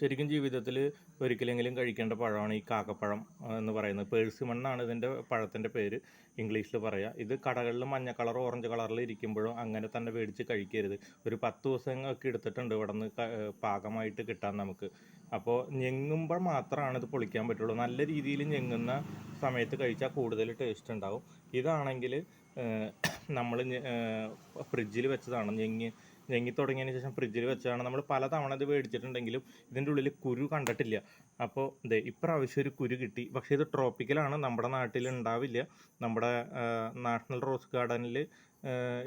ശരിക്കും ജീവിതത്തിൽ ഒരിക്കലെങ്കിലും കഴിക്കേണ്ട പഴമാണ് ഈ കാക്കപ്പഴം എന്ന് പറയുന്നത്. പേഴ്സിമൺ മണ്ണാണ് ഇതിന്റെ പഴത്തിന്റെ പേര് ഇംഗ്ലീഷിൽ പറയുക ഇത് കടകളിൽ മഞ്ഞ കളർ ഓറഞ്ച് കളറിൽ ഇരിക്കുമ്പോഴും അങ്ങനെ തന്നെ മേടിച്ച് കഴിക്കരുത്. ഒരു പത്ത് ദിവസമൊക്കെ എടുത്തിട്ടുണ്ട് ഇവിടെ നിന്ന് പാകമായിട്ട് കിട്ടാൻ നമുക്ക്. അപ്പോൾ ഞെങ്ങുമ്പോൾ മാത്രമാണ് ഇത് പൊളിക്കാൻ പറ്റുള്ളൂ. നല്ല രീതിയിൽ ഞെങ്ങുന്ന സമയത്ത് കഴിച്ചാൽ കൂടുതൽ ടേസ്റ്റ് ഉണ്ടാവും. ഇതാണെങ്കിൽ നമ്മൾ ഫ്രിഡ്ജിൽ വെച്ചതാണ് ഞെങ്ങി ഞെങ്ങി തുടങ്ങിയതിന് ശേഷം ഫ്രിഡ്ജിൽ വെച്ചതാണ്. നമ്മൾ പല തവണ ഇത് മേടിച്ചിട്ടുണ്ടെങ്കിലും ഇതിന്റെ ഉള്ളിൽ കുരു കണ്ടിട്ടില്ല. അപ്പോൾ ഇതേ ഇപ്രാവശ്യം ഒരു കുരു കിട്ടി. പക്ഷേ ഇത് ട്രോപ്പിക്കലാണ് നമ്മുടെ നാട്ടിൽ ഉണ്ടാവില്ല നമ്മുടെ നാഷണൽ റോസ് ഗാർഡനിൽ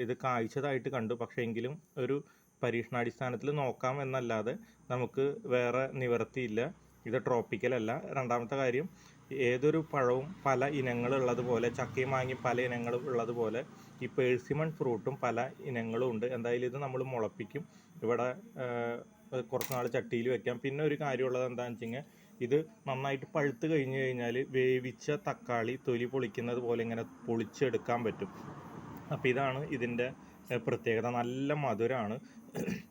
ഇത് കായ്ച്ചതായിട്ട് കണ്ടു. പക്ഷേ എങ്കിലും ഒരു പരീക്ഷണാടിസ്ഥാനത്തിൽ നോക്കാം എന്നല്ലാതെ നമുക്ക് വേറെ നിവർത്തിയില്ല ഇത് ട്രോപ്പിക്കലല്ല രണ്ടാമത്തെ കാര്യം ഏതൊരു പഴവും പല ഇനങ്ങളുള്ളതുപോലെ ചക്കയും മാങ്ങയും പല ഇനങ്ങളും ഉള്ളതുപോലെ ഈ പേഴ്സിമൺ ഫ്രൂട്ടും പല ഇനങ്ങളും ഉണ്ട്. എന്തായാലും ഇത് നമ്മൾ മുളപ്പിക്കും. ഇവിടെ കുറച്ച് നാൾ ചട്ടിയിൽ വെക്കാം. പിന്നെ ഒരു കാര്യമുള്ളത് എന്താണെന്ന് വെച്ച് ഇത് നന്നായിട്ട് പഴുത്ത് കഴിഞ്ഞ് കഴിഞ്ഞാൽ വേവിച്ച തക്കാളി തൊലി പൊളിക്കുന്നത് പോലെ ഇങ്ങനെ പൊളിച്ചെടുക്കാൻ പറ്റും. അപ്പോൾ ഇതാണ് ഇതിന്റെ പ്രത്യേകത നല്ല മധുരമാണ്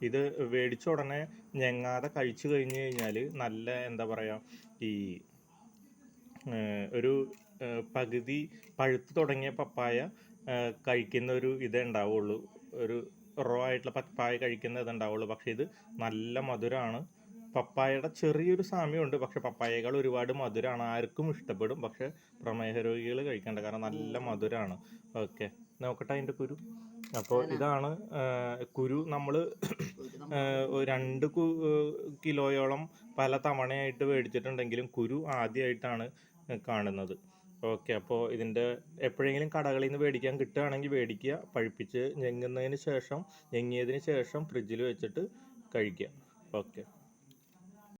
ഇത് മേടിച്ച ഉടനെ ഞെങ്ങാതെ കഴിച്ചു കഴിഞ്ഞു കഴിഞ്ഞാൽ നല്ല എന്താ പറയുക ഈ ഒരു പകുതി പഴുത്ത് തുടങ്ങിയ പപ്പായ കഴിക്കുന്ന ഒരു ഇതേ ഉണ്ടാവുള്ളൂ. ഒരു റോ ആയിട്ടുള്ള പപ്പായ കഴിക്കുന്ന ഇത് ഉണ്ടാവുള്ളൂ. പക്ഷേ ഇത് നല്ല മധുരമാണ് പപ്പായയുടെ ചെറിയൊരു സാമ്യമുണ്ട്. പക്ഷെ പപ്പായകൾ ഒരുപാട് മധുരമാണ് ആർക്കും ഇഷ്ടപ്പെടും. പക്ഷെ പ്രമേഹ രോഗികൾ കഴിക്കേണ്ട. കാരണം നല്ല മധുരമാണ് ഓക്കെ. നോക്കട്ടെ അതിന്റെ കുരു. അപ്പോൾ ഇതാണ് കുരു നമ്മൾ രണ്ട് കിലോയോളം പല തവണയായിട്ട് മേടിച്ചിട്ടുണ്ടെങ്കിലും കുരു ആദ്യമായിട്ടാണ് കാണുന്നത്. ഓക്കെ അപ്പോൾ ഇതിന്റെ എപ്പോഴെങ്കിലും കടകളിൽ നിന്ന് മേടിക്കാൻ കിട്ടുകയാണെങ്കിൽ മേടിക്കുക പഴുപ്പിച്ച് ഞെങ്ങുന്നതിന് ശേഷം ഞെങ്ങിയതിന് ശേഷം ഫ്രിഡ്ജിൽ വെച്ചിട്ട് കഴിക്കുക. ഓക്കെ.